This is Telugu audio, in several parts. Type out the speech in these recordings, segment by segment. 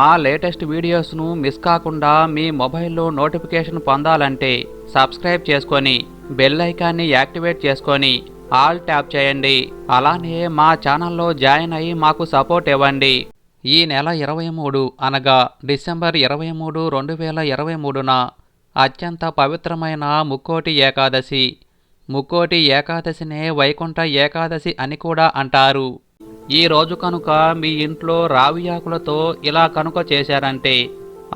మా లేటెస్ట్ వీడియోస్ను మిస్ కాకుండా మీ మొబైల్లో నోటిఫికేషన్ పొందాలంటే సబ్స్క్రైబ్ చేసుకొని బెల్ ఐకాన్ని యాక్టివేట్ చేసుకొని ఆల్ ట్యాప్ చేయండి. అలానే మా ఛానల్లో జాయిన్ అయ్యి మాకు సపోర్ట్ ఇవ్వండి. ఈ నెల ఇరవై మూడు అనగా డిసెంబర్ ఇరవై మూడు రెండు వేల ఇరవై మూడున అత్యంత పవిత్రమైన ముక్కోటి ఏకాదశి. ముక్కోటి ఏకాదశినే వైకుంఠ ఏకాదశి అని కూడా అంటారు. ఈ రోజు కనుక మీ ఇంట్లో రావి ఆకులతో ఇలా కనుక చేశారంటే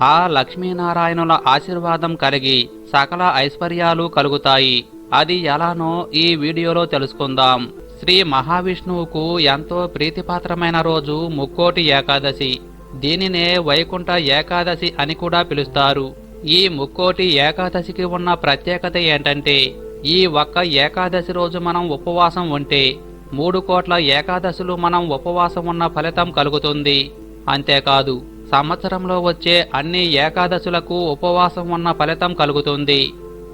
ఆ లక్ష్మీనారాయణుల ఆశీర్వాదం కలిగి సకల ఐశ్వర్యాలు కలుగుతాయి. అది ఎలానో ఈ వీడియోలో తెలుసుకుందాం. శ్రీ మహావిష్ణువుకు ఎంతో ప్రీతిపాత్రమైన రోజు ముక్కోటి ఏకాదశి. దీనినే వైకుంఠ ఏకాదశి అని కూడా పిలుస్తారు. ఈ ముక్కోటి ఏకాదశికి ఉన్న ప్రత్యేకత ఏంటంటే ఈ ఒక్క ఏకాదశి రోజు మనం ఉపవాసం ఉంటే మూడు కోట్ల ఏకాదశులు మనం ఉపవాసం ఉన్న ఫలితం కలుగుతుంది. అంతేకాదు సంవత్సరంలో వచ్చే అన్ని ఏకాదశులకు ఉపవాసం ఉన్న ఫలితం కలుగుతుంది.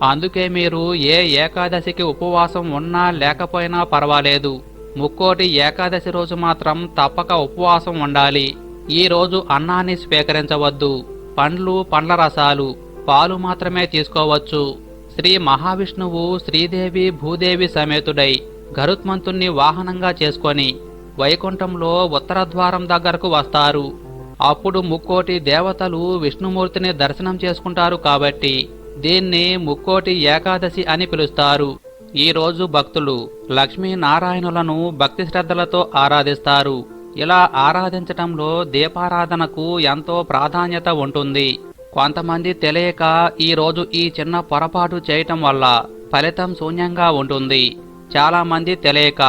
అందుకే మీరు ఏ ఏకాదశికి ఉపవాసం ఉన్నా లేకపోయినా పర్వాలేదు. ముక్కోటి ఏకాదశి రోజు మాత్రం తప్పక ఉపవాసం ఉండాలి. ఈ రోజు అన్నాన్ని స్వీకరించవద్దు. పండ్లు పండ్ల రసాలు పాలు మాత్రమే తీసుకోవచ్చు. శ్రీ మహావిష్ణువు శ్రీదేవి భూదేవి సమేతుడై గరుత్మంతుణ్ణి వాహనంగా చేసుకొని వైకుంఠంలో ఉత్తర ద్వారం దగ్గరకు వస్తారు. అప్పుడు ముక్కోటి దేవతలు విష్ణుమూర్తిని దర్శనం చేసుకుంటారు కాబట్టి దీన్ని ముక్కోటి ఏకాదశి అని పిలుస్తారు. ఈ రోజు భక్తులు లక్ష్మీనారాయణులను భక్తి శ్రద్ధలతో ఆరాధిస్తారు. ఇలా ఆరాధించటంలో దీపారాధనకు ఎంతో ప్రాధాన్యత ఉంటుంది. కొంతమంది తెలియక ఈరోజు ఈ చిన్న పొరపాటు చేయటం వల్ల ఫలితం శూన్యంగా ఉంటుంది. చాలామంది తెలియక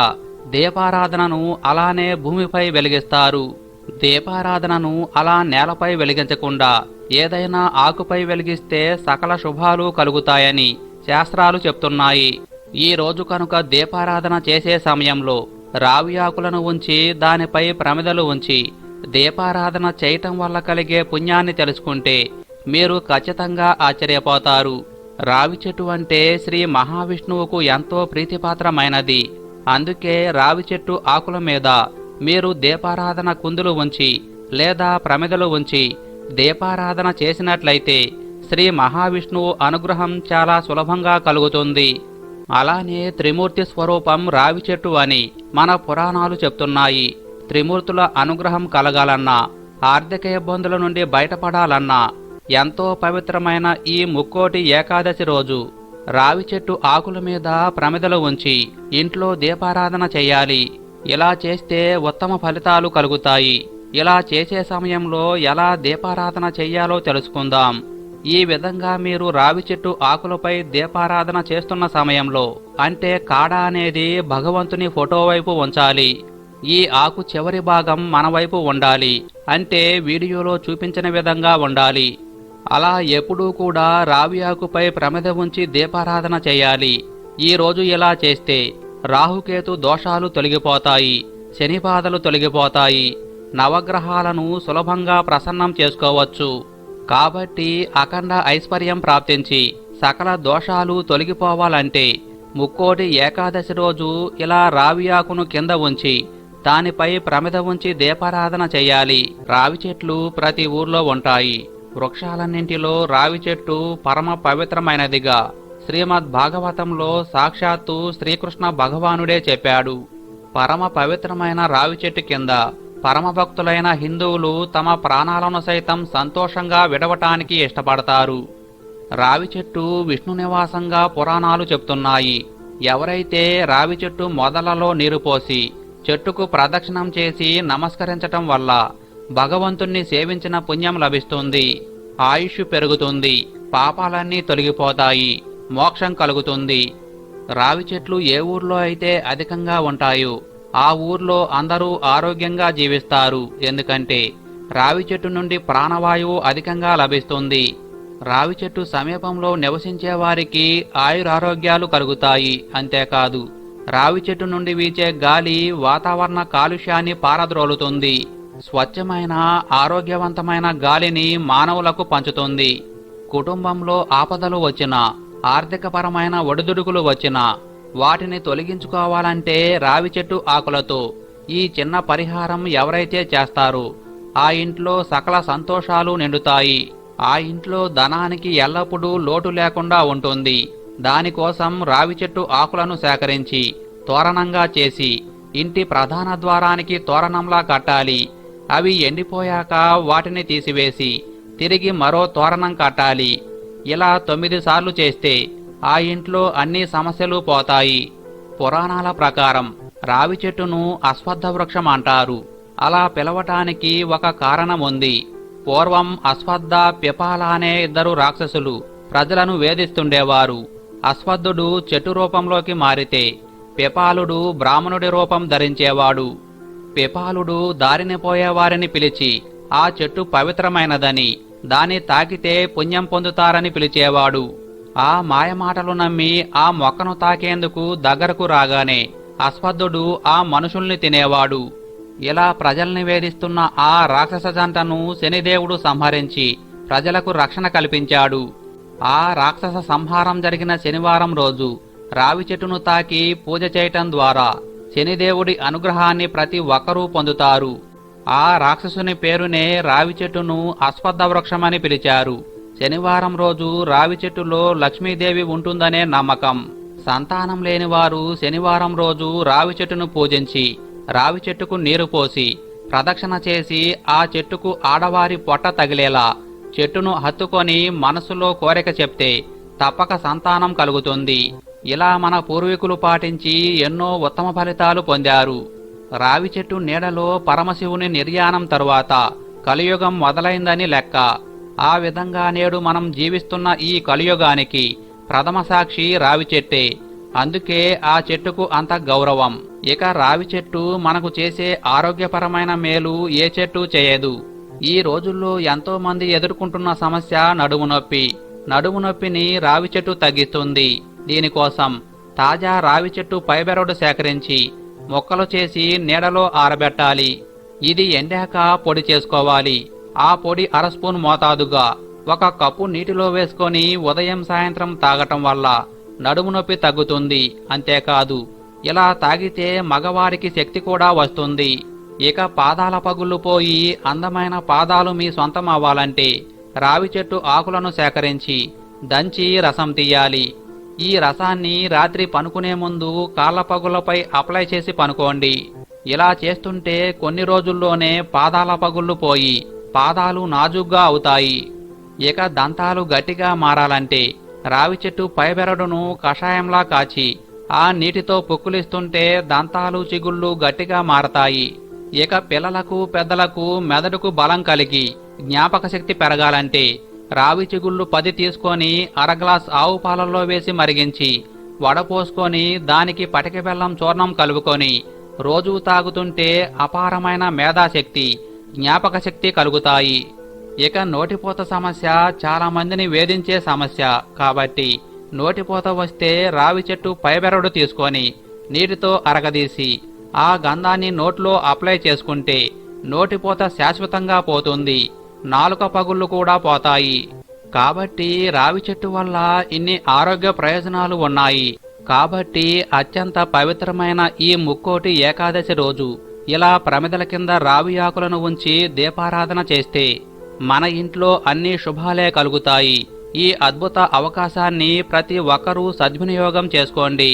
దీపారాధనను అలానే భూమిపై వెలిగిస్తారు. దీపారాధనను అలా నేలపై వెలిగించకుండా ఏదైనా ఆకుపై వెలిగిస్తే సకల శుభాలు కలుగుతాయని శాస్త్రాలు చెప్తున్నాయి. ఈ రోజు కనుక దీపారాధన చేసే సమయంలో రావి ఆకులను ఉంచి దానిపై ప్రమిదలు ఉంచి దీపారాధన చేయటం వల్ల కలిగే పుణ్యాన్ని తెలుసుకుంటే మీరు ఖచ్చితంగా ఆశ్చర్యపోతారు. రావి చెట్టు అంటే శ్రీ మహావిష్ణువుకు ఎంతో ప్రీతిపాత్రమైనది. అందుకే రావి చెట్టు ఆకుల మీద మీరు దీపారాధన కుందులు ఉంచి లేదా ప్రమిదలు ఉంచి దీపారాధన చేసినట్లయితే శ్రీ మహావిష్ణువు అనుగ్రహం చాలా సులభంగా కలుగుతుంది. అలానే త్రిమూర్తి స్వరూపం రావి చెట్టు అని మన పురాణాలు చెప్తున్నాయి. త్రిమూర్తుల అనుగ్రహం కలగాలన్నా ఆర్థిక ఇబ్బందుల నుండి బయటపడాలన్నా ఎంతో పవిత్రమైన ఈ ముక్కోటి ఏకాదశి రోజు. రావి చెట్టు ఆకుల మీద ప్రమిదలు ఉంచి ఇంట్లో దీపారాధన చేయాలి. ఇలా చేస్తే ఉత్తమ ఫలితాలు కలుగుతాయి. ఇలా చేసే సమయంలో ఎలా దీపారాధన చెయ్యాలో తెలుసుకుందాం. ఈ విధంగా మీరు రావి చెట్టు ఆకులపై దీపారాధన చేస్తున్న సమయంలో అంటే కాడ అనేది భగవంతుని ఫోటో వైపు ఉంచాలి. ఈ ఆకు చివరి భాగం మన వైపు ఉండాలి. అంటే వీడియోలో చూపించిన విధంగా ఉండాలి. అలా ఎప్పుడూ కూడా రావి ఆకుపై ప్రమిద ఉంచి దీపారాధన చేయాలి. ఈ రోజు ఇలా చేస్తే రాహుకేతు దోషాలు తొలగిపోతాయి శని బాధలు తొలగిపోతాయి. నవగ్రహాలను సులభంగా ప్రసన్నం చేసుకోవచ్చు. కాబట్టి అఖండ ఐశ్వర్యం ప్రాప్తించి సకల దోషాలు తొలగిపోవాలంటే ముక్కోటి ఏకాదశి రోజు ఇలా రావి ఆకును కింద ఉంచి దానిపై ప్రమిద ఉంచి దీపారాధన చేయాలి. రావి చెట్లు ప్రతి ఊర్లో ఉంటాయి. వృక్షాలన్నింటిలో రావి చెట్టు పరమ పవిత్రమైనదిగా శ్రీమద్ భాగవతంలో సాక్షాత్తు శ్రీకృష్ణ భగవానుడే చెప్పాడు. పరమ పవిత్రమైన రావి చెట్టు కింద పరమభక్తులైన హిందువులు తమ ప్రాణాలను సైతం సంతోషంగా విడవటానికి ఇష్టపడతారు. రావి చెట్టు విష్ణు నివాసంగా పురాణాలు చెప్తున్నాయి. ఎవరైతే రావి చెట్టు మొదలలో నీరు పోసి చెట్టుకు ప్రదక్షిణం చేసి నమస్కరించటం వల్ల భగవంతుణ్ణి సేవించిన పుణ్యం లభిస్తుంది. ఆయుష్ పెరుగుతుంది. పాపాలన్నీ తొలగిపోతాయి. మోక్షం కలుగుతుంది. రావి చెట్లు ఏ ఊర్లో అయితే అధికంగా ఉంటాయో ఆ ఊర్లో అందరూ ఆరోగ్యంగా జీవిస్తారు. ఎందుకంటే రావి చెట్టు నుండి ప్రాణవాయువు అధికంగా లభిస్తుంది. రావి చెట్టు సమీపంలో నివసించే వారికి ఆయురారోగ్యాలు కలుగుతాయి. అంతేకాదు రావి చెట్టు నుండి వీచే గాలి వాతావరణ కాలుష్యాన్ని పారద్రోలుతుంది. స్వచ్ఛమైన ఆరోగ్యవంతమైన గాలిని మానవులకు పంచుతుంది. కుటుంబంలో ఆపదలు వచ్చినా ఆర్థికపరమైన ఒడిదుడుకులు వచ్చినా వాటిని తొలగించుకోవాలంటే రావి చెట్టు ఆకులతో ఈ చిన్న పరిహారం ఎవరైతే చేస్తారు ఆ ఇంట్లో సకల సంతోషాలు నిండుతాయి. ఆ ఇంట్లో ధనానికి ఎల్లప్పుడూ లోటు లేకుండా ఉంటుంది. దానికోసం రావి చెట్టు ఆకులను సేకరించి తోరణంగా చేసి ఇంటి ప్రధాన ద్వారానికి తోరణంలా కట్టాలి. అవి ఎండిపోయాక వాటిని తీసివేసి తిరిగి మరో తోరణం కట్టాలి. ఇలా తొమ్మిది సార్లు చేస్తే ఆ ఇంట్లో అన్ని సమస్యలు పోతాయి. పురాణాల ప్రకారం రావి చెట్టును అశ్వత్థ వృక్షం అంటారు. అలా పిలవటానికి ఒక కారణం ఉంది. పూర్వం అశ్వత్థ పిపాల అనే ఇద్దరు రాక్షసులు ప్రజలను వేధిస్తుండేవారు. అశ్వత్థుడు చెట్టు రూపంలోకి మారితే పిపాలుడు బ్రాహ్మణుడి రూపం ధరించేవాడు. పిపాలుడు దారిని పోయేవారిని పిలిచి ఆ చెట్టు పవిత్రమైనదని దాని తాకితే పుణ్యం పొందుతారని పిలిచేవాడు. ఆ మాయమాటలు నమ్మి ఆ మొక్కను తాకేందుకు దగ్గరకు రాగానే అశ్వద్ధుడు ఆ మనుషుల్ని తినేవాడు. ఇలా ప్రజల్ని వేధిస్తున్న ఆ రాక్షస జంటను శనిదేవుడు సంహరించి ప్రజలకు రక్షణ కల్పించాడు. ఆ రాక్షస సంహారం జరిగిన శనివారం రోజు రావి చెట్టును తాకి పూజ చేయటం ద్వారా శనిదేవుడి అనుగ్రహాన్ని ప్రతి ఒక్కరూ పొందుతారు. ఆ రాక్షసుని పేరునే రావి చెట్టును అశ్వత్థ వృక్షమని పిలిచారు. శనివారం రోజు రావి చెట్టులో లక్ష్మీదేవి ఉంటుందనే నమ్మకం. సంతానం లేనివారు శనివారం రోజు రావి చెట్టును పూజించి రావి చెట్టుకు నీరు పోసి ప్రదక్షిణ చేసి ఆ చెట్టుకు ఆడవారి పొట్ట తగిలేలా చెట్టును హత్తుకొని మనసులో కోరిక చెప్తే తప్పక సంతానం కలుగుతుంది. ఇలా మన పూర్వీకులు పాటించి ఎన్నో ఉత్తమ ఫలితాలు పొందారు. రావి చెట్టు నీడలో పరమశివుని నిర్యాణం తరువాత కలియుగం మొదలైందని లెక్క. ఆ విధంగా నేడు మనం జీవిస్తున్న ఈ కలియుగానికి ప్రథమ సాక్షి రావి చెట్టే. అందుకే ఆ చెట్టుకు అంత గౌరవం. ఇక రావి చెట్టు మనకు చేసే ఆరోగ్యపరమైన మేలు ఏ చెట్టు చేయదు. ఈ రోజుల్లో ఎంతో మంది ఎదుర్కొంటున్న సమస్య నడుము నొప్పి. నడుము నొప్పిని రావి చెట్టు తగ్గిస్తుంది. దీనికోసం తాజా రావి చెట్టు పైబెరడు సేకరించి మొక్కలు చేసి నీడలో ఆరబెట్టాలి. ఇది ఎండాక పొడి చేసుకోవాలి. ఆ పొడి అర స్పూన్ మోతాదుగా ఒక కప్పు నీటిలో వేసుకొని ఉదయం సాయంత్రం తాగటం వల్ల నడుము నొప్పి తగ్గుతుంది. అంతేకాదు ఇలా తాగితే మగవారికి శక్తి కూడా వస్తుంది. ఇక పాదాల పగుళ్ళు పోయి అందమైన పాదాలు మీ సొంతం అవ్వాలంటే రావి చెట్టు ఆకులను సేకరించి దంచి రసం తీయాలి. ఈ రసాన్ని రాత్రి పనుకునే ముందు కాళ్ళపగులపై అప్లై చేసి పనుకోండి. ఇలా చేస్తుంటే కొన్ని రోజుల్లోనే పాదాల పగుళ్ళు పోయి పాదాలు నాజుగ్గా అవుతాయి. ఇక దంతాలు గట్టిగా మారాలంటే రావి చెట్టు పైబెరడును కషాయంలా కాచి ఆ నీటితో పుక్కులిస్తుంటే దంతాలు చిగుళ్ళు గట్టిగా మారతాయి. ఇక పిల్లలకు పెద్దలకు మెదడుకు బలం కలిగి జ్ఞాపక శక్తి పెరగాలంటే రావి చిగుళ్ళు పది తీసుకొని అర గ్లాస్ ఆవు పాలల్లో వేసి మరిగించి వడపోసుకొని దానికి పటిక బెల్లం చూర్ణం కలుపుకొని రోజూ తాగుతుంటే అపారమైన మేధాశక్తి జ్ఞాపక శక్తి కలుగుతాయి. ఇక నోటిపోత సమస్య చాలామందిని వేధించే సమస్య కాబట్టి నోటిపోత వస్తే రావి చెట్టు పైబెరడు తీసుకొని నీటితో అరగదీసి ఆ గంధాన్ని నోట్లో అప్లై చేసుకుంటే నోటిపోత శాశ్వతంగా పోతుంది. నాలుక పగుళ్ళు కూడా పోతాయి. కాబట్టి రావి చెట్టు వల్ల ఇన్ని ఆరోగ్య ప్రయోజనాలు ఉన్నాయి. కాబట్టి అత్యంత పవిత్రమైన ఈ ముక్కోటి ఏకాదశి రోజు ఇలా ప్రమిదల కింద రావి ఆకులను ఉంచి దీపారాధన చేస్తే మన ఇంట్లో అన్ని శుభాలే కలుగుతాయి. ఈ అద్భుత అవకాశాన్ని ప్రతి ఒక్కరూ సద్వినియోగం చేసుకోండి.